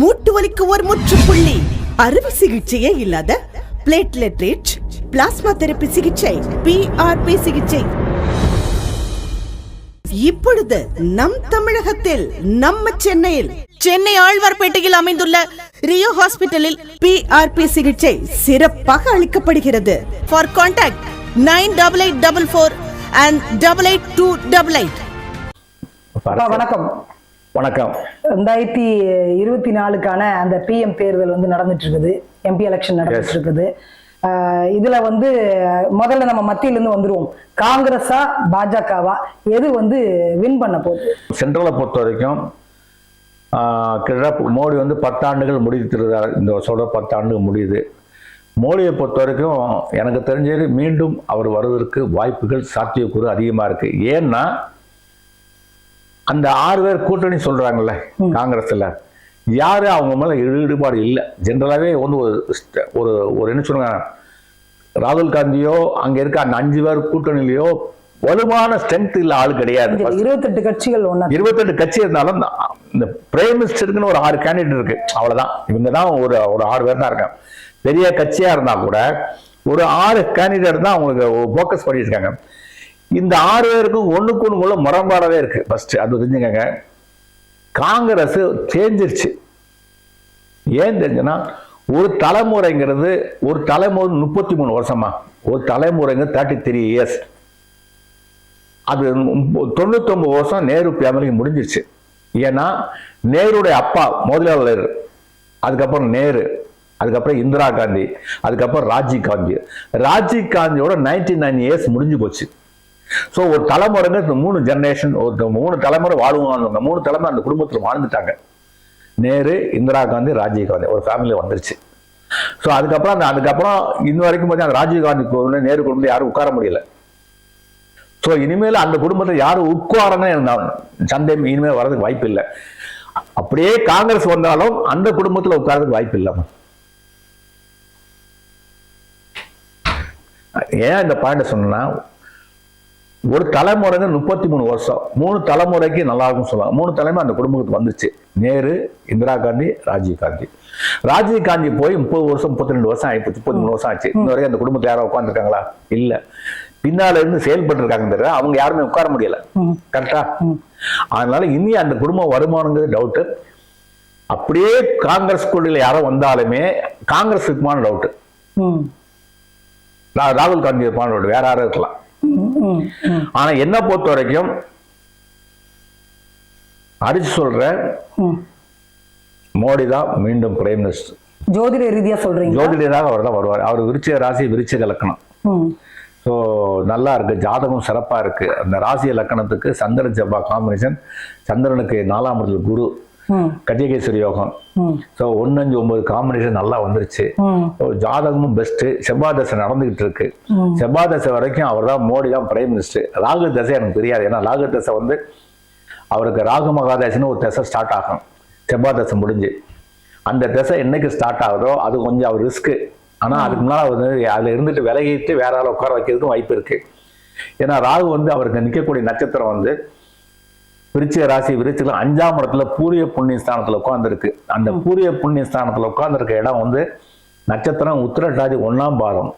மூட்டு வலிக்கு ஒரு முற்றுப்புள்ளி. அறுவை சிகிச்சையே இல்லாத பிளேட்லெட் ரிச் பிளாஸ்மா தெரப்பி சிகிச்சை பிஆர்பி சிகிச்சை. இப்பொழுது நம் தமிழகத்தில் நம்ம சென்னையில் சென்னை ஆழ்வார்பேட்டையில் அமைந்துள்ள ரியோ ஹாஸ்பிட்டலில் பிஆர்பி சிகிச்சை சிறப்பாக அளிக்கப்படுகிறது. For contact nine double eight double four and double eight two double eight வணக்கம். வணக்கம். ரெண்டாயிரத்தி இருபத்தி நாலுக்கான அந்த பிஎம் தேர்தல் வந்து நடந்துட்டு இருக்குது எம்பி எலெக்ஷன் நடந்துட்டு. இருக்குது இதுல வந்து முதல்ல நம்ம மத்தியில இருந்து வந்துருவோம். காங்கிரஸா பாஜகவா? எது வந்து வின் பண்ண போகுது? சென்ட்ரலை பொறுத்த வரைக்கும் கிட்டத்தட்ட மோடி வந்து பத்தாண்டுகள் முடித்திருந்தார் இந்த வருஷோட பத்தாண்டுகள் முடியுது. மோடியை பொறுத்த வரைக்கும் எனக்கு தெரிஞ்சது மீண்டும் அவர் வருவதற்கு வாய்ப்புகள் சாத்தியக்கூறு அதிகமாக இருக்கு. ஏன்னா அந்த ஆறு பேர் கூட்டணி சொல்றாங்கல்ல காங்கிரஸ்ல யாரு அவங்க மேல ஈடுபாடு இல்லை. ஜென்ரலாகவே வந்து ஒரு ஒரு ஒரு என்ன சொல்லுங்க ராகுல் காந்தியோ அங்க இருக்க அந்த அஞ்சு பேர் கூட்டணியிலயோ வலுவான ஸ்ட்ரென்த் இல்ல ஆள் கிடையாது. இருபத்தெட்டு கட்சிகள் ஒண்ணா இருபத்தெட்டு கட்சி இருந்தாலும் இந்த- இந்த பிரைம் மினிஸ்டருக்குன்னு ஒரு ஆறு கேண்டிடேட் இருக்கு. அவ்வளவுதான். இவங்க தான் ஒரு ஒரு ஆறு பேர் தான் இருக்காங்க. பெரிய கட்சியா இருந்தா கூட ஒரு ஆறு கேண்டிடேட் தான் அவங்களுக்கு ஃபோக்கஸ் பண்ணிட்டு இருக்காங்க இந்த ஆறு பேருக்கும் ஒன்றுக்கு ஒண்ணு முரண்பாடவே இருக்கு. ஃபர்ஸ்ட் அது தெரிஞ்சுக்கங்க. காங்கிரஸ் தேஞ்சிருச்சு ஏன் தெரிஞ்சுன்னா ஒரு தலைமுறைங்கிறது ஒரு தலைமுறை முப்பத்தி மூணு வருஷமா. ஒரு தலைமுறைங்கிறது தேர்ட்டி த்ரீ இயர்ஸ் அது தொண்ணூத்தொம்பது வருஷம் நேரு ஃபேமிலிக்கு முடிஞ்சிருச்சு. ஏன்னா நேருடைய அப்பா மோதிலால் நேரு அதுக்கப்புறம் நேரு அதுக்கப்புறம் இந்திரா காந்தி அதுக்கப்புறம் ராஜீவ் காந்தி. ராஜீவ் காந்தியோட நைன்டி நைன் இயர்ஸ் முடிஞ்சு போச்சு. ஸோ ஒரு தலைமுறைங்க இந்த மூணு ஜெனரேஷன் ஒரு மூணு தலைமுறை வாழ்வாங்க. மூணு தலைமுறை அந்த குடும்பத்தில் வாழ்ந்துட்டாங்க. நேரு இந்திரா காந்தி ராஜீவ் காந்தி ஒரு ஃபேமிலி வந்துருச்சு. ஸோ அதுக்கப்புறம் அந்த அதுக்கப்புறம் இன்ன வரைக்கும் பார்த்தீங்கன்னா அந்த ராஜீவ் காந்தி குடும்பம், நேரு குடும்பத்தில் யாரும் உட்கார முடியல. ஸோ இனிமேல் அந்த குடும்பத்தில் யாரும் உட்காரன்னு இருந்தாங்க சண்டை இனிமேல் வர்றதுக்கு வாய்ப்பு இல்லை. அப்படியே காங்கிரஸ் வந்தாலும் அந்த குடும்பத்தில் உட்கார்றதுக்கு வாய்ப்பு இல்லைம்மா ஏன் இந்த பாயிண்ட் சொன்னா ஒரு தலைமுறைங்க முப்பத்தி மூணு வருஷம். மூணு தலைமுறைக்கு நல்லா இருக்கும் சொல்லுவாங்க. மூணு தலைமை அந்த குடும்பத்துக்கு வந்துச்சு. நேரு இந்திரா காந்தி ராஜீவ் காந்தி. ராஜீவ் காந்தி போய் முப்பது வருஷம் முப்பத்தி ரெண்டு வருஷம் ஆயிடுச்சு முப்பத்தி மூணு வருஷம் ஆச்சு. இன்ன வரைக்கும் அந்த குடும்பத்தை யாரும் உட்காந்துருக்காங்களா இல்ல. பின்னால இருந்து செயல்பட்டு இருக்காங்க தவிர அவங்க யாருமே உட்கார முடியல. கரெக்டா அதனால இனி அந்த குடும்பம் வருமானங்கிறது டவுட்டு அப்படியே காங்கிரஸ் கொள்கையில் யாரோ வந்தாலுமே காங்கிரஸ் இருக்குமான டவுட்டு ராகுல் காந்தி இருப்பான டவுட் வேற யாரும் இருக்கலாம். ஆனா என்ன பொறுத்த வரைக்கும் அடிச்சு சொல்ற. மோடி தான் மீண்டும் பிரைம் மினிஸ்டர் ஜோதிட ரீதியா சொல்றீங்க ஜோதிடராக அவர் தான் வருவார். அவர் விருச்சிக ராசி விருச்சிக லக்கணம் ஸோ நல்லா இருக்கு. ஜாதகம் சிறப்பா இருக்கு. அந்த ராசி லக்கணத்துக்கு சந்திரன் செவ்வாய் காம்பினேஷன் சந்திரனுக்கு நாலாம் இடத்துல குரு. ம், கஜகேஸ்வரி யோகம். ஸோ ஒன்னஞ்சு ஒன்பது காம்பினேஷன் நல்லா வந்துருச்சு. ஜாதகமும் பெஸ்ட் செவ்வாய் தசை நடந்துகிட்டு இருக்கு. செவ்வாய் தசை வரைக்கும் அவர் தான் மோடி தான் பிரைம் மினிஸ்டர் ராகு தசை எனக்கு தெரியாது. ஏன்னா ராகு தசை வந்து அவருக்கு ராகு மகாதசைன்னு ஒரு தசை ஸ்டார்ட் ஆகும். செவ்வாய் தசை முடிஞ்சு. அந்த தசை என்னைக்கு ஸ்டார்ட் ஆகுதோ அது கொஞ்சம் அவர் ரிஸ்க்கு ஆனா அதுக்கு முன்னால அவர் வந்து அதுல இருந்துட்டு விலகிட்டு வேற ஆளை உட்கார வைக்கிறதுக்கும் வாய்ப்பு இருக்கு. ஏன்னா ராகு வந்து அவருக்கு நிற்கக்கூடிய நட்சத்திரம் வந்து விருச்சிக ராசி விருச்சிகள் அஞ்சாம் இடத்துல பூரிய புண்ணிய ஸ்தானத்துல உட்கார்ந்துருக்கு. அந்த பூரிய புண்ணிய ஸ்தானத்துல உட்கார்ந்துருக்க இடம் வந்து நட்சத்திரம் உத்திரட்டாதி ஒண்ணாம் பாதம்.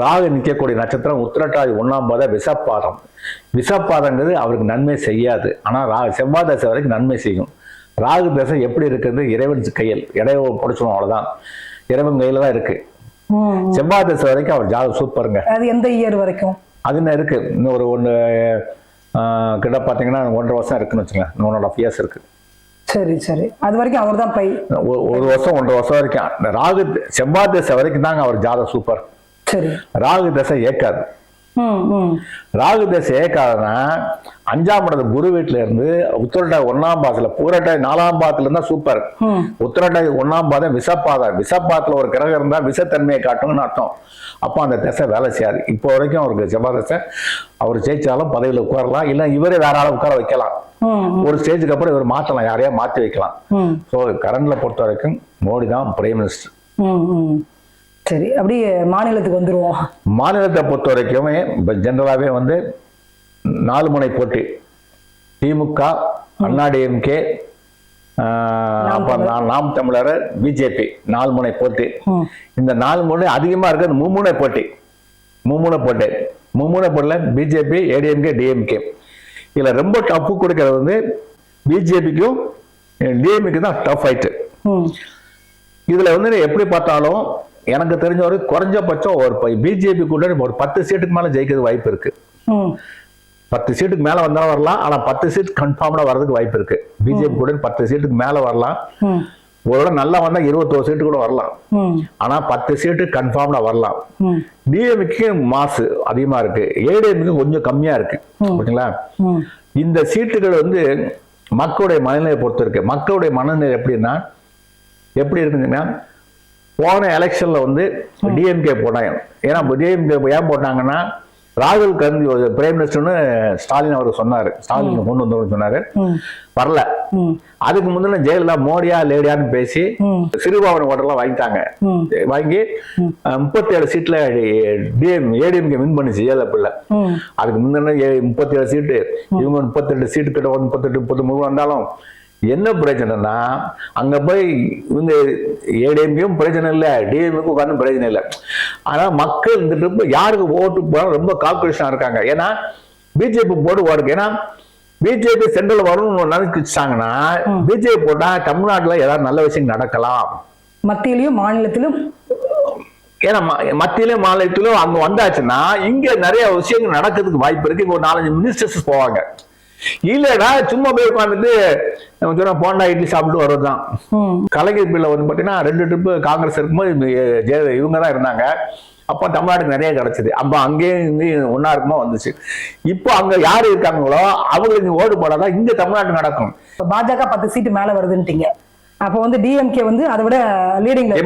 ராகு நிற்கக்கூடிய நட்சத்திரம் உத்திரட்டாதி ஒண்ணாம் பாதம் விஷப்பாதம். விஷப்பாதங்கிறது அவருக்கு நன்மை செய்யாது. ஆனா ரா செவ்வாய் தசை வரைக்கும் நன்மை செய்யும். ராகு தசை எப்படி இருக்கிறது? இறைவன் கையில். இடையோ படிச்சோம் அவ்வளவுதான். இறைவன் கையில தான் இருக்கு. செவ்வாய் தசை வரைக்கும் அவர் ஜாதகம் சூப்பருங்க அது எந்த இயர் வரைக்கும்? அது என்ன இருக்கு? இன்னும் ஒரு ஒன்று கிட்ட பார்த்தீங்கன்னா ஒன்றரை வருஷம் இருக்குன்னு வச்சுங்க ஒன் அண்ட் ஆஃப் இயர்ஸ் இருக்கு. சரி சரி. அது வரைக்கும் அவர் தான் பை. ஒரு வருஷம் ஒன்றரை வருஷம் வரைக்கும். ராகு செவ்வாய் தசை வரைக்கும் தாங்க அவர் ஜாதகம் சூப்பர் சரி. ராகு தசை ம் ராகு தசை ஏக்காதுன்னா அஞ்சாம் இடத்து குரு வீட்டுல இருந்து உத்திரட்டாய் ஒன்னாம் பாதத்துல பூரட்டாய் நாலாம் பாதத்துல இருந்தா சூப்பர் உத்திரட்டாய் ஒன்னாம் பாதம் விஷப்பாதம் விஷப்பாதத்துல ஒரு கிரகம் இருந்தா விஷத்தன்மையை காட்டும்னு அர்த்தம். அப்போ அந்த தசை வேலை செய்யாது. இப்போ வரைக்கும் அவருக்கு செவ்வாய் தசை அவர் ஜெயிச்சாலும் பதவியில் உட்காரலாம். இல்லை இவரே வேற ஆளை உட்கார வைக்கலாம். ஒரு ஸ்டேஜுக்கு அப்புறம் இவர் மாற்றலாம் யாரையா மாற்றி வைக்கலாம். ஸோ கரண்ட்ல பொறுத்த வரைக்கும் மோடி தான் பிரைம் மினிஸ்டர் சரி அப்படியே மாநிலத்துக்கு வந்துருவோம். மாநிலத்தை பொறுத்த வரைக்குமே இப்போ ஜென்ரலாகவே வந்து நாலு முனை போட்டி. திமுக அண்ணாடிஎம்கே அப்புறம் நாம் தமிழர். பிஜேபி நாலு முனை போட்டி. இந்த நாலு முனை அதிகமா இருக்கிறது மும்முனை போட்டி. மும்முனை போட்டி. மும்முனை போட்டில பிஜேபி ஏடிஎம்கே டிஎம்கே. இதுல ரொம்ப டஃப் கொடுக்கறது வந்து பிஜேபிக்கும் டிஎம்கே தான் டஃப் ஃபைட்டு ம். இதுல வந்து எப்படி பார்த்தாலும் எனக்கு தெரிஞ்ச ஒரு குறைஞ்சபட்சம் ஒரு பிஜேபி கூட ஒரு பத்து சீட்டுக்கு மேல ஜெயிக்கிறது வாய்ப்பு இருக்கு. பத்து சீட்டுக்கு மேல வந்தாலும் வரலாம் ஆனா பத்து சீட் கன்ஃபார்ம்டா வர்றதுக்கு வாய்ப்பு இருக்கு. பிஜேபி கூட பத்து சீட்டுக்கு மேல வரலாம். ஒருவேளை நல்லா வந்தா இருபத்தோரு சீட்டு கூட வரலாம். ஆனா பத்து சீட்டு கன்ஃபார்ம்டா வரலாம். ம். டிஎம்க்கு மாசு அதிகமா இருக்கு. ஏடிஎம்க்கு கொஞ்சம் கம்மியா இருக்கு. ஓகேங்களா? இந்த சீட்டுகள் வந்து மக்களுடைய மனநிலையை பொறுத்து இருக்கு. மக்களுடைய மனநிலை எப்படின்னா எப்படி இருக்குங்கன்னா போன எலெக்ஷன்ல வந்து டிஎம்கே போட்டாங்க. ஏன்னா டிஎம்கே ஏன் போட்டாங்கன்னா ராகுல் காந்தி ஒரு பிரைம் மினிஸ்டர்னு ஸ்டாலின் அவர் சொன்னாரு. ஸ்டாலின் கொண்டு வந்தவர் சொன்னாரு. வரல. அதுக்கு முந்தின ஜெயலலிதா மோடியா லேடியான்னு பேசி. சிறுபாவன ஓட்டெல்லாம் வாங்கிட்டாங்க. வாங்கி முப்பத்தி ஏழு சீட்ல டிஎம் ஏடிஎம்கே வின் பண்ணிச்சு ஜெயலலிதா அதுக்கு முந்தின முப்பத்தி ஏழு சீட்டு இவங்க முப்பத்தெட்டு சீட்டு கிட்ட வந்து முப்பத்தெட்டு முப்பத்தி மூணு வந்தாலும் என்ன பிரச்சனைனா அங்க போய் இவங்க ஏடிஎம்கேயும் பிரச்சனை இல்லை டிஎம்கேக்கும் உட்காந்து பிரச்சனை இல்லை. ஆனா மக்கள் இந்த ட்ரிப் யாருக்கு ஓட்டு போட ரொம்ப கால்குலேஷனா இருக்காங்க. ஏன்னா பிஜேபி போட்டு ஓடுக்கு. ஏன்னா பிஜேபி சென்ட்ரல் வரும்னு நினைச்சாங்கன்னா பிஜேபி போட்டா தமிழ்நாட்டுல ஏதாவது நல்ல விஷயம் நடக்கலாம். மத்தியிலையும் மாநிலத்திலும்? ஏன்னா மத்தியிலும் மாநிலத்திலும் அங்க வந்தாச்சுன்னா இங்க நிறைய விஷயங்கள் நடக்கிறதுக்கு வாய்ப்பு இருக்கு. இங்க ஒரு நாலஞ்சு மினிஸ்டர்ஸ் போவாங்க. இல்லடா சும்மா போய் உட்காந்துட்டு நம்ம போண்டா இட்லி சாப்பிட்டு வர்றதுதான். ம். கலைஞர் பிள்ளை வந்து பாத்தீங்கன்னா ரெண்டு ட்ரிப்பு காங்கிரஸ் இருக்கும்போது இவங்க தான் இருந்தாங்க. அப்போ தமிழ்நாட்டுக்கு நிறைய கிடைச்சது. அப்போ அங்கேயும் இங்கேயும் ஒன்னா இருக்குமோ வந்துச்சு. இப்போ அங்க யாரு இருக்காங்களோ அவங்களுக்கு ஓடு போடாதான் இங்க தமிழ்நாட்டு நடக்கும். இப்ப பாஜக பத்து சீட்டு மேல வருதுன்ட்டீங்க. அப்ப வந்து டிஎம்கே வந்து அதை விட லீடிங்ல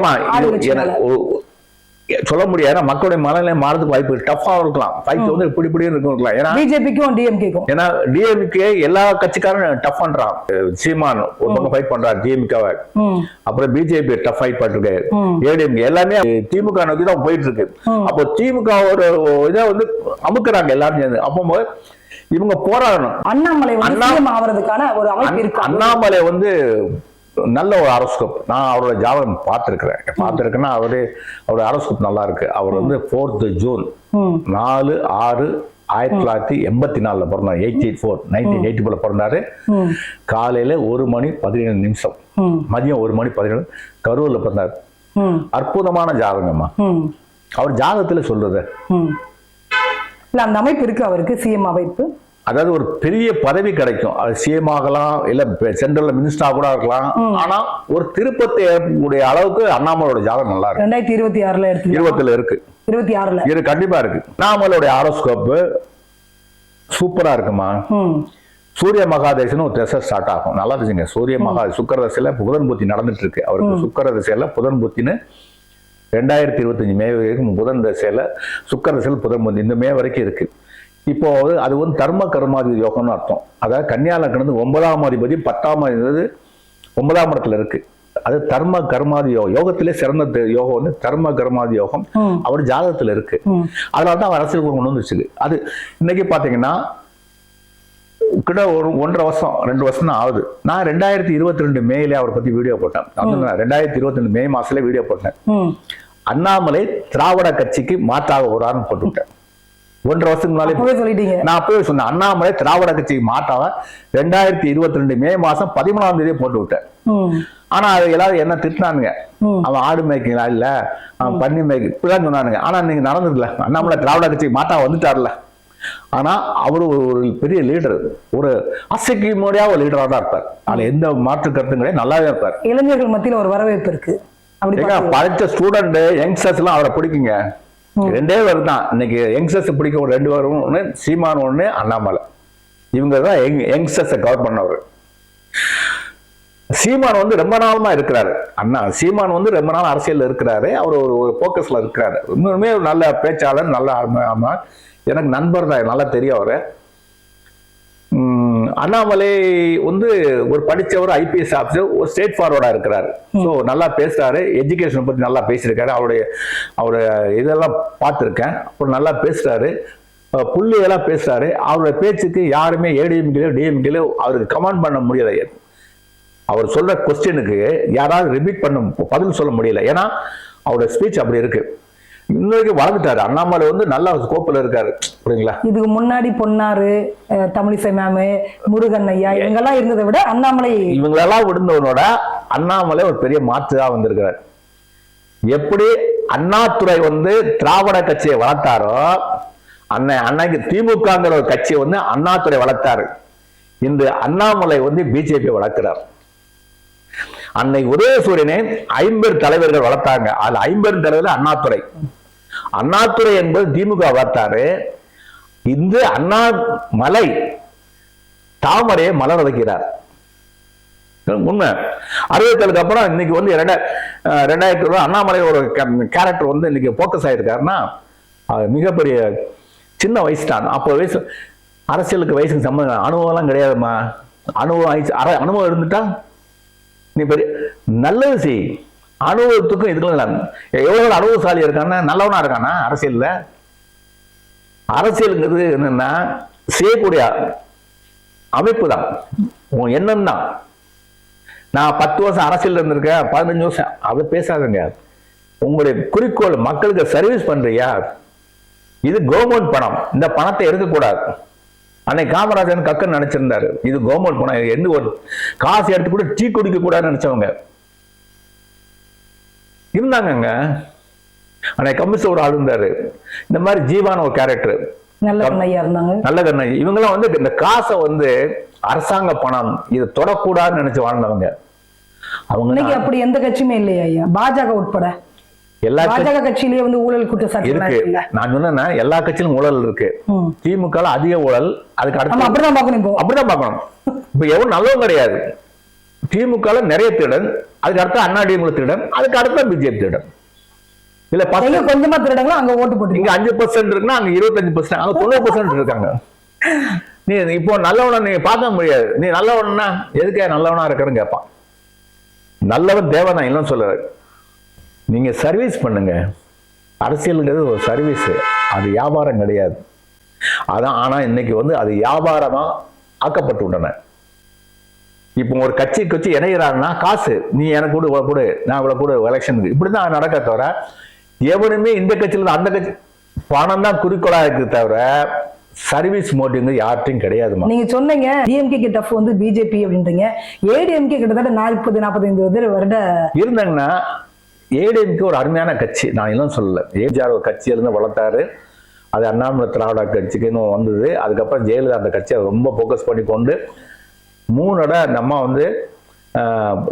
சொல்ல முடியாது. மக்களுடைய மனநிலை மாறதுக்கு வாய்ப்பு டஃபா இருக்கலாம். ஃபைட் வந்து இப்படி இப்படி இருக்கலாம். ஏன்னா பிஜேபிக்கும் டிஎம்கேக்கும் ஏன்னா டிஎம்கே எல்லா கட்சிக்காரரும் டஃப் பண்றான். சீமான் ஒரு பக்கம் ஃபைட் பண்றாரு டிஎம்கேவை அப்புறம் பிஜேபி டஃப் ஃபைட் பண்ணிருக்கு ம். ஏடிஎம்கே எல்லாமே திமுக நோக்கி தான் போயிட்டு இருக்கு. அப்போ திமுக ஒரு இதை வந்து அமுக்குறாங்க எல்லாரும் சேர்ந்து. அப்போ இவங்க போராடணும். அண்ணாமலை அண்ணாமலை வந்து நல்ல ஒரு அரஸ்கோப் நான் அவரோட ஜாதகம் பார்த்துருக்கிறேன். பார்த்துருக்கேன்னா அவரு அவரோட அரஸ்கோப் நல்லா இருக்கு. அவர் வந்து ஃபோர்த்து ஜூன் நாலு ஆறு ஆயிரத்தி தொள்ளாயிரத்தி எண்பத்தி நாலுல பிறந்தார். எயிட்டி ஃபோர் நைன்டீன் எயிட்டி ஃபோர்ல பிறந்தாரு. காலையில ஒரு மணி பதினேழு நிமிஷம். மதியம் ஒரு மணி பதினேழு கரூர்ல பிறந்தார். அற்புதமான ஜாதகம்மா. அவர் ஜாதகத்துல சொல்றது. இல்ல அந்த அமைப்பு இருக்கு அவருக்கு சிஎம் அமைப்பு. அதாவது ஒரு பெரிய பதவி கிடைக்கும். அது சிஎம் ஆகலாம் இல்ல சென்ட்ரல்ல மினிஸ்டரா கூட இருக்கலாம். ஆனா ஒரு திருப்பத்தை ஏற்படக்கூடிய அளவுக்கு அண்ணாமலையோட ஜாதகம் நல்லா இருக்கு. ரெண்டாயிரத்தி இருபத்தி ஆறுல எடுத்து இருபத்துல இருக்கு. இருபத்தி ஆறுல? இது கண்டிப்பா இருக்கு. அண்ணாமலையோட ஆரோஸ்கோப்பு சூப்பரா இருக்குமா? சூரிய மகாதேசன் ஒரு திசை ஸ்டார்ட் ஆகும். நல்லா இருந்துச்சுங்க சூரிய மகா சுக்கர தசையில புதன் புத்தி நடந்துட்டு இருக்கு. அவருக்கு சுக்கர தசையில புதன் புத்தின்னு ரெண்டாயிரத்தி இருபத்தஞ்சு மே வரைக்கும் புதன் தசையில சுக்கர தசையில் புதன் புத்தி. இந்த மே வரைக்கும் இருக்கு. இப்போ வந்து அது வந்து தர்ம கர்மாதி யோகம்னு அர்த்தம். அதாவது கன்னியா லக்னம் ஒன்பதாம் அதிபதி பத்தாம் அதிபதி ஒன்பதாம் இடத்துல இருக்கு. அது தர்ம கர்மாதி யோகம் யோகத்திலே சிறந்த யோகம் வந்து தர்ம கர்மாதி யோகம். அவர் ஜாதகத்துல இருக்கு. அதனால தான் அவர் அரசியல் கொண்டு வந்துருச்சு அது இன்னைக்கு பாத்தீங்கன்னா கிட்ட ஒரு ஒன்றரை வருஷம் ரெண்டு வருஷம் தான் ஆகுது. நான் ரெண்டாயிரத்தி இருபத்தி ரெண்டு மேல அவரை பத்தி வீடியோ போட்டேன். ரெண்டாயிரத்தி இருபத்தி ரெண்டு மே மாசத்துல வீடியோ போட்டேன். அண்ணாமலை திராவிட கட்சிக்கு மாற்றாக போறாருன்னு போட்டுவிட்டேன். ஒன்றரை வருஷத்துக்கு முன்னாலே சொல்லிட்டீங்க. நான் அப்பவே சொன்னேன் அண்ணாமலை திராவிட கட்சிக்கு மாற்றாக ரெண்டாயிரத்தி இருபத்தி ரெண்டு மே மாசம் பதிமூணாம் தேதியே போட்டு விட்டேன். ஆனா அது எல்லாரும் என்ன திட்டினானுங்க. அவன் ஆடு மேய்க்கிறா இல்ல அவன் பண்ணி மேய்க்க இப்படிதான் சொன்னானுங்க. ஆனா நீங்க நடந்ததுல அண்ணாமலை திராவிட கட்சிக்கு மாட்டா வந்துட்டார்ல ஆனா அவரு ஒரு பெரிய லீடர் ஒரு அசைக்க முடியாத ஒரு லீடரா தான் இருப்பார். அதுல எந்த மாற்று கருத்தும் கிடையாது நல்லாவே இருப்பார். இளைஞர்கள் மத்தியில ஒரு வரவேற்பு இருக்கு. படிச்ச ஸ்டூடெண்ட் யங்ஸ்டர்ஸ் எல்லாம் அவரை பிடிக்குங்க. ரெண்டே பேர் தான். இன்னைக்கு யங்ஸ்டர்ஸ் பிடிக்க ஒரு ரெண்டு பேரும் ஒன்று சீமான் ஒன்று அண்ணாமலை. இவங்க தான் யங்ஸ்டர்ஸை கவர் பண்ணவர். சீமான் வந்து ரொம்ப நாளமா இருக்கிறாரு. அண்ணா சீமான் வந்து ரொம்ப நாள் அரசியல் இருக்கிறாரு. அவர் ஒரு ஒரு போக்கஸ்ல இருக்கிறாரு. இன்னுமே ஒரு நல்ல பேச்சாளர் நல்ல ஆமா, எனக்கு நண்பர் தான். நல்லா தெரியும் அவர். அண்ணாமலை வந்து ஒரு படித்தவர் ஐபிஎஸ் ஆஃபீஸர் ஒரு ஸ்டேட் ஃபார்வர்டாக இருக்கிறார். ஸோ நல்லா பேசுகிறாரு எஜுகேஷனை பற்றி நல்லா பேசியிருக்காரு. அவருடைய அவருடைய இதெல்லாம் பார்த்துருக்கேன். அப்புறம் நல்லா பேசுகிறாரு புள்ளியெல்லாம் பேசுகிறாரு அவருடைய பேச்சுக்கு யாருமே ஏடிஎம்கிலோ டிஎம்கிலோ அவருக்கு கமெண்ட் பண்ண முடியலை. அவர் சொல்கிற கொஸ்டினுக்கு யாராவது ரிப்பீட் பண்ண பதில் சொல்ல முடியல. ஏன்னா அவரோட ஸ்பீச் அப்படி இருக்குது இன்னைக்கு வளர்ந்துட்டாரு அண்ணாமலை வந்து நல்ல ஸ்கோப்ல இருக்காரு. புரியுங்களா இதுக்கு முன்னாடி பொன்னாரு தமிழிசை மேமு முருகன் ஐயா இவங்கெல்லாம் இருந்ததை விட அண்ணாமலை இவங்களெல்லாம் விடுந்தவனோட அண்ணாமலை ஒரு பெரிய மாற்றுதா வந்திருக்கிறார். எப்படி அண்ணாதுரை வந்து திராவிட கட்சியை வளர்த்தாரோ அண்ணன் அன்னைக்கு திமுகங்கிற ஒரு கட்சியை வந்து அண்ணாதுரை வளர்த்தாரு. இந்த அண்ணாமலை வந்து பிஜேபி வளர்க்கிறார். அன்னை உதயசூரியனை ஐம்பது தலைவர்கள் வளர்த்தாங்க. அதுல ஐம்பது தலைவர்கள் அண்ணாதுரை. அண்ணாதுரை என்பது திமுக வளர்த்தாரு இந்த அண்ணா மலை தாமரையை மலர் வைக்கிறார் உண்மை. அறுபத்தேழுக்கு அப்புறம் இன்னைக்கு வந்து ரெண்டா ரெண்டாயிரத்தி ரூபா அண்ணாமலை ஒரு கேரக்டர் வந்து இன்னைக்கு ஃபோக்கஸ் ஆயிருக்காருன்னா அது மிகப்பெரிய சின்ன வயசு தான். அப்போ வயசு அரசியலுக்கு வயசுக்கு சம்மந்தம் அனுபவம்லாம் கிடையாதும்மா. அனுபவம் ஆயிடுச்சு. அற அனுபவம் இருந்துட்டா நீ பெரிய நல்லது செய். அனுபவத்துக்கும் இதுக்கெல்லாம் இல்லை எவ்வளவு அனுபவசாலி இருக்கான்னா நல்லவனா இருக்கானா அரசியல்ல? அரசியலுங்கிறது என்னன்னா செய்யக்கூடிய அமைப்பு தான். உன் எண்ணம் தான். நான் பத்து வருஷம் அரசியல் இருந்திருக்கேன் பதினஞ்சு வருஷம். அதை பேசாதுங்க. உங்களுடைய குறிக்கோள் மக்களுக்கு சர்வீஸ் பண்றியா? இது கவர்மெண்ட் பணம். இந்த பணத்தை எடுக்கக்கூடாது. அன்னைக்கு காமராஜன் கக்கன் நினைச்சிருந்தாரு. இது கவர்மெண்ட் பணம். எந்த ஒரு காசு எடுத்து கூட டீ குடிக்க கூடாதுன்னு நினைச்சவங்க. இருந்தாங்கங்க. அன்னைக்கு கம்யூனிஸ்ட் ஒரு ஆள் இருந்தாரு. இந்த மாதிரி ஜீவான ஒரு கேரக்டர் நல்ல இவங்கெல்லாம் வந்து இந்த காசை வந்து அரசாங்க பணம் இதை தொடக்கூடாதுன்னு நினைச்சு வாழ்ந்தவங்க. அவங்க அப்படி எந்த கட்சியுமே இல்லையா ஐயா. பாஜக உட்பட. எல்லா பாஜக கட்சியிலேயே வந்து ஊழல் குற்றச்சாட்டு இருக்கு. நான் சொன்னேன்னா எல்லா கட்சியிலும் ஊழல் இருக்கு. திமுக அதிக ஊழல் அதுக்கு அடுத்து அப்படிதான் பார்க்கணும் அப்படிதான் பார்க்கணும். இப்ப எவன் நல்லவன் கிடையாது. திமுக நிறைய திருடன் அதுக்கு அடுத்து அண்ணா டிஎம்ல திருடன் அதுக்கு அடுத்து பிஜேபி திருடன். இல்ல பத்து கொஞ்சமா திருடங்களோ? அங்க ஓட்டு போட்டு இங்க அஞ்சு பர்சன்ட் இருக்குன்னா அங்க இருபத்தஞ்சு பர்சன்ட் அங்க தொண்ணூறு பர்சன்ட் இருக்காங்க. நீ இப்போ நல்லவனை நீ பார்க்க முடியாது. நீ நல்லவனா எதுக்கே நல்லவனா இருக்கிறன்னு கேட்பான் நல்லவன் தேவதான் இல்லைன்னு சொல்லல நீங்க சர்வீஸ் பண்ணுங்க. அரசியலுங்கிறது ஒரு சர்வீஸ் அது வியாபாரம் கிடையாது. அதான் ஆனா இன்னைக்கு வந்து அது வியாபாரமா ஆக்கப்பட்டு விட்டன. இப்போ ஒரு கட்சி கட்சி இணைகிறாங்கன்னா காசு. நீ எனக்கு கூட இவ்வளவு கொடு நான் இவ்வளவு கூட எலெக்ஷனுக்கு இப்படிதான் நடக்க தவிர எவனுமே இந்த கட்சியில அந்த கட்சி பணம் தான் குறிக்கோளா இருக்கு தவிர சர்வீஸ் மோட்டிவ் யார்ட்டையும் கிடையாதுமா நீங்க சொன்னீங்க டிஎம்கே டஃப் வந்து பிஜேபி அப்படின்றீங்க. ஏடிஎம்கே கிட்டத்தட்ட நாற்பது நாற்பத்தைந்து வருட இருந்தாங்கன்னா ஏடிஎம்கே ஒரு அருமையான கட்சி. நான் இன்னும் சொல்லல. ஏஜிஆர் ஒரு கட்சியிலிருந்து வளர்த்தாரு. அது அண்ணாமலை திராவிட கட்சிக்குன்னு வந்தது. அதுக்கப்புறம் ஜெயலலிதா அந்த கட்சியை ரொம்ப ஃபோக்கஸ் பண்ணி கொண்டு மூணு இடம் அந்த அம்மா வந்து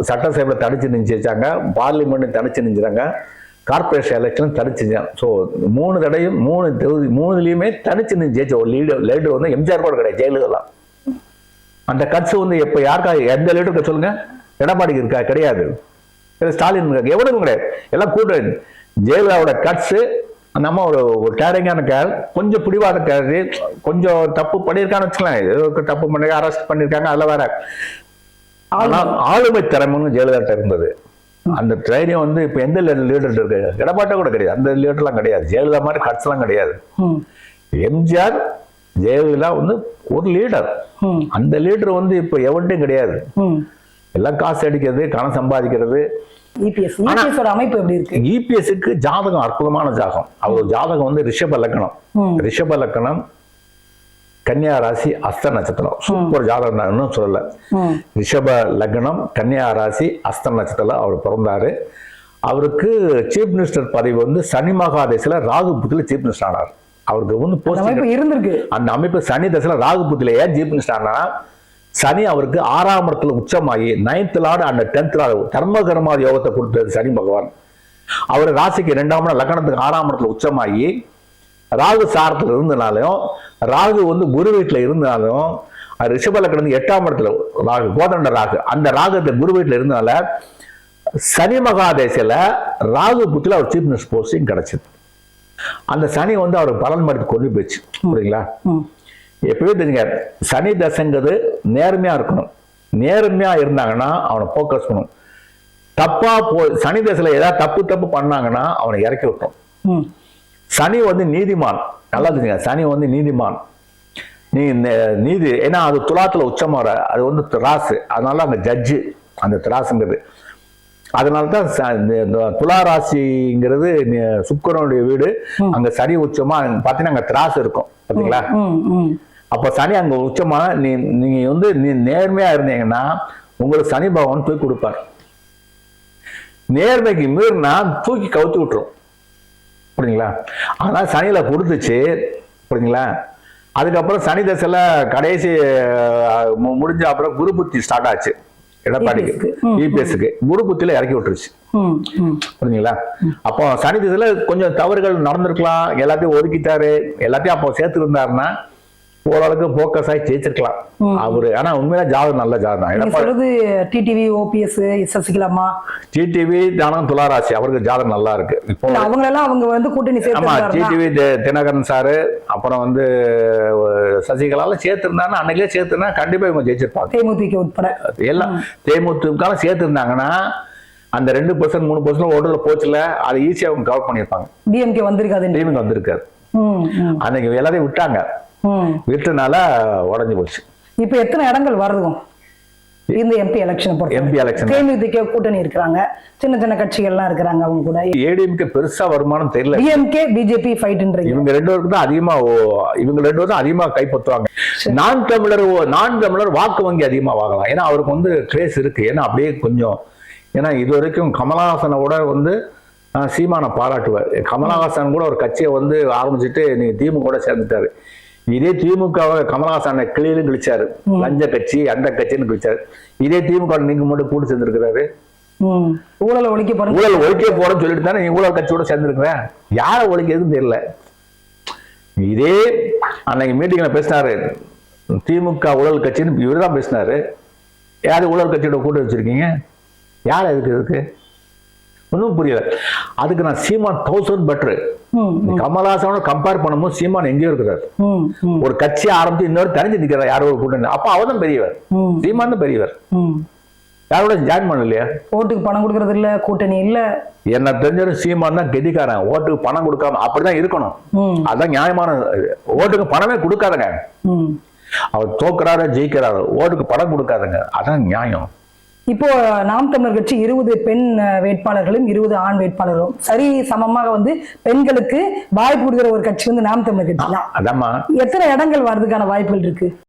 சட்டசபையில் தடிச்சு நிச்சயிச்சாங்க பார்லிமெண்ட் தடிச்சு நிஞ்சாங்க கார்பரேஷன் எலெக்ஷன் தனிச்சு ஸோ மூணு தடையும் மூணு தொகுதி மூணுலேயுமே தனிச்சு நின்று ஜெயிச்ச ஒரு லீடர் லீடர் வந்து எம்ஜிஆர் கூட கிடையாது ஜெயலலிதா அந்த கட்சி வந்து எப்போ யாருக்கா எந்த லீடருக்கு சொல்லுங்க? எடப்பாடிக்கு இருக்கா? கிடையாது. ஸ்டாலின் இருக்கா? எவனுக்கும் கிடையாது. எல்லாம் கூட்டம் ஜெயலலிதாவோட கட்சி நம்ம ஒரு ஒரு கேரிங்கான கேர் கொஞ்சம் பிடிவாத கேரு கொஞ்சம் தப்பு பண்ணியிருக்கான்னு வச்சுக்கலாம் ஏதோ தப்பு பண்ணி அரெஸ்ட் பண்ணியிருக்காங்க அதில் வேற. ஆனா ஆளுமை திறமைன்னு ஜெயலலிதா இருந்தது. அந்த தைரியம் வந்து இப்ப எந்த லீடர் இருக்கு? எடப்பாட்ட கூட கிடையாது. அந்த லீடர்லாம் கிடையாது. ஜெயலலிதா மாதிரி கட்ஸ் எல்லாம் கிடையாது. எம்ஜிஆர் ஜெயலலிதா வந்து ஒரு லீடர் அந்த லீடர் வந்து இப்ப எவன்ட்டும் கிடையாது. எல்லாம் காசு அடிக்கிறது பணம் சம்பாதிக்கிறது இபிஎஸ் இபிஎஸ் அமைப்பு எப்படி இருக்கு? இபிஎஸ்க்கு ஜாதகம் அற்புதமான ஜாதகம். அவர் ஜாதகம் வந்து ரிஷப லக்கணம். ம். ரிஷப லக்கணம் கன்னியா ராசி அஸ்த நட்சத்திரம். சூப்பர் ஜாதகம் தான் இன்னும் சொல்லல. ரிஷப லக்னம் கன்னியா ராசி அஸ்த நட்சத்திரத்தில் அவர் பிறந்தாரு. அவருக்கு சீஃப் மினிஸ்டர் பதவி வந்து சனி மகாதேசில ராகு புத்தில சீஃப் மினிஸ்டர் ஆனார். அவருக்கு வந்து அந்த போஸ்ட் அமைப்பு இருந்திருக்கு. அந்த அமைப்பு சனி தசையில ராகு புத்தில ஏன் சீஃப் மினிஸ்டர் ஆனா சனி அவருக்கு ஆறாம் இடத்துல உச்சமாகி நைன்த் லார்டு அந்த டென்த் லார்டு தர்ம கர்மாதி யோகத்தை கொடுத்தது சனி பகவான். அவர் ராசிக்கு ரெண்டாம் இடம் லக்னத்துக்கு ஆறாம் இடத்துல உச்சமாகி ராகு சாரத்துல இருந்தனாலும் ராகு வந்து குரு வீட்டுல இருந்தாலும் அது ரிஷப எட்டாம் இடத்துல ராகு கோதண்ட ராகு. அந்த ராகத்தை குரு வீட்டுல இருந்தனால சனி மகாதேசில ராகு புத்தில அவர் சீஃப் மினிஸ்டர் போஸ்டிங் கிடைச்சது. அந்த சனி வந்து அவருக்கு பலன் மறுத்து கொண்டு போயிடுச்சு. புரியுங்களா எப்பவே தெரியுங்க சனி தசைங்கிறது நேர்மையா இருக்கணும். நேர்மையா இருந்தாங்கன்னா அவனை ஃபோக்கஸ் பண்ணணும். தப்பா போ சனி தசையில ஏதாவது தப்பு தப்பு பண்ணாங்கன்னா அவனை இறக்கி விட்டோம். சனி வந்து நீதிமான். நல்லா தெரியுங்க சனி வந்து நீதிமான். நீ நீதி ஏன்னா அது துலாத்துல உச்சமாற அது வந்து ராசு அதனால அங்க ஜட்ஜு அந்த திராசுங்கிறது. அதனால தான் துலா ராசிங்கிறது சுக்கிரனுடைய வீடு அங்க சனி உச்சமா பாத்தீங்கன்னா அங்க திராசு இருக்கும். பாத்தீங்களா? அப்ப சனி அங்க உச்சமா நீ நீங்க வந்து நீ நேர்மையா இருந்தீங்கன்னா உங்களுக்கு சனி பகவான் தூக்கி கொடுப்பார். நேர்மைக்கு மீறினா தூக்கி கவுத்து விட்டுரும். புரியுங்களா ஆனா சனியில கொடுத்துச்சு புரியுங்களா அதுக்கப்புறம் சனி தசையில கடைசி முடிஞ்ச அப்புறம் குரு புத்தி ஸ்டார்ட் ஆச்சு. எடப்பாடிக்கு. EPS க்கு. ம், இபிஎஸ்க்கு குரு புத்தியில இறக்கி விட்டுருச்சு. புரியுங்களா அப்போ சனி திசையில கொஞ்சம் தவறுகள் நடந்திருக்கலாம். எல்லாத்தையும் ஒதுக்கிட்டாரு. எல்லாத்தையும் அப்போ சேர்த்து இருந்தாருன்னா ஓரளவுக்கு போக்கஸ் ஆகி ஜெயிச்சிருக்கலாம். அவரு ஆனா உண்மையில ஜாதகம் நல்ல ஜாதகம் சொல்றது டிடிவி ஓபிஎஸ் சசிகலாமா ஜிடிவி தானம் துளாராசி. அவருக்கு ஜாதகம் நல்லா இருக்கு. இப்போ அவங்க எல்லாம் அவங்க வந்து கூட்டணி ஆமா ஜிடிவி தினகரன் சாரு அப்புறம் வந்து சசிகலால சேர்த்திருந்தாங்கன்னா அன்னைக்கே சேர்த்திருந்தா கண்டிப்பா இவங்க ஜெயிச்சிருப்பாங்க. தேமுதிக உட்பட. எல்லாம் தேமுதிகால சேர்த்திருந்தாங்கன்னா அந்த ரெண்டு பர்சன்ட் மூணு பர்சன்ட் ஓட்டுல போச்சுல அதை ஈஸியா அவங்க கவர் பண்ணியிருப்பாங்க. டிஎம்கே வந்திருக்காது ம் ம். அன்னைக்கு எல்லாத்தையும் விட்டாங்க. விட்டனால உடஞ்சு போச்சு. இப்ப எத்தனை இடங்கள் வருதும் இந்த எம்பி எலெக்ஷன் பொறுத்த MP election. தேமுதிக கூட்டணி இருக்கிறாங்க. சின்ன சின்ன கட்சிகள்லாம் இருக்கிறாங்க அவங்க கூட. ஏடிஎம்கே பெருசா வருமானம் தெரியல. டிஎம்கே பிஜேபி ஃபைட்ன்றீங்க இவங்க ரெண்டு பேருக்கு தான் அதிகமா இவங்க ரெண்டு பேரும் அதிகமா கைப்பற்றுவாங்க. நான் தமிழர் நான் தமிழர் வாக்கு வங்கி அதிகமா வாங்கலாம். ஏன்னா அவருக்கு வந்து கிரேஸ் இருக்கு. ஏன்னா அப்படியே கொஞ்சம் ஏன்னா இது வரைக்கும் கமலஹாசனோட வந்து ஆஹ், சீமானை பாராட்டுவார். கமலஹாசன் கூட ஒரு கட்சியை வந்து ஆரம்பிச்சுட்டு நீங்க திமுக கூட சேர்ந்துட்டாரு. இதே திமுக வை கமலஹாசனை கிளியிலும் கிழிச்சாரு. லஞ்ச கட்சி அந்த கட்சின்னு கிழிச்சாரு. இதே திமுக நீங்க மட்டும் கூட்டு சேர்ந்திருக்கிறாரு. ஊழலை ஒழிக்க போறது ஊழல் ஒழிக்க போறேன்னு சொல்லிட்டு தானே நீ ஊழல் கட்சியோட சேர்ந்துருக்கிறேன். யாரை ஒழிக்கிறதுன்னு தெரியல. இதே அன்னைக்கு மீட்டிங்ல பேசினாரு. திமுக ஊழல் கட்சின்னு இவர் தான் பேசினாரு. யாரு ஊழல் கட்சியோட கூட்டு வச்சிருக்கீங்க? யார் எதுக்கு இருக்கு ஒன்றும் புரியல. அதுக்கு நான் சீமான் தௌசண்ட் பெட்ரு கமல்ஹாசனோட கம்பேர் பண்ணும்போது சீமான் எங்கேயோ இருக்கிறார் ஒரு கட்சி ஆரம்பிச்சு இன்னொரு தெரிஞ்சு நிற்கிறார் யாரோ ஒரு கூட்டணி. அப்போ அவர் தான் பெரியவர். சீமான் தான் பெரியவர். யாரோட ஜாயின் பண்ணலையா? ஓட்டுக்கு பணம் கொடுக்கறது இல்ல கூட்டணி இல்ல. என்ன தெரிஞ்சவரும் சீமான் தான் கெதிக்காரன் ஓட்டுக்கு பணம் கொடுக்காம அப்படிதான் இருக்கணும். அதான் நியாயமான. ஓட்டுக்கு பணமே கொடுக்காதங்க. அவர் தோக்குறாரு ஜெயிக்கிறாரு. ஓட்டுக்கு பணம் கொடுக்காதங்க. அதான் நியாயம். இப்போ நாம் தமிழர் கட்சி இருபது பெண் வேட்பாளர்களும் இருபது ஆண் வேட்பாளர்களும். சரி சமமாக வந்து பெண்களுக்கு வாய்ப்பு கொடுக்கிற ஒரு கட்சி வந்து நாம் தமிழர் கட்சி தான். எத்தனை இடங்கள் வர்றதுக்கான வாய்ப்புகள் இருக்கு?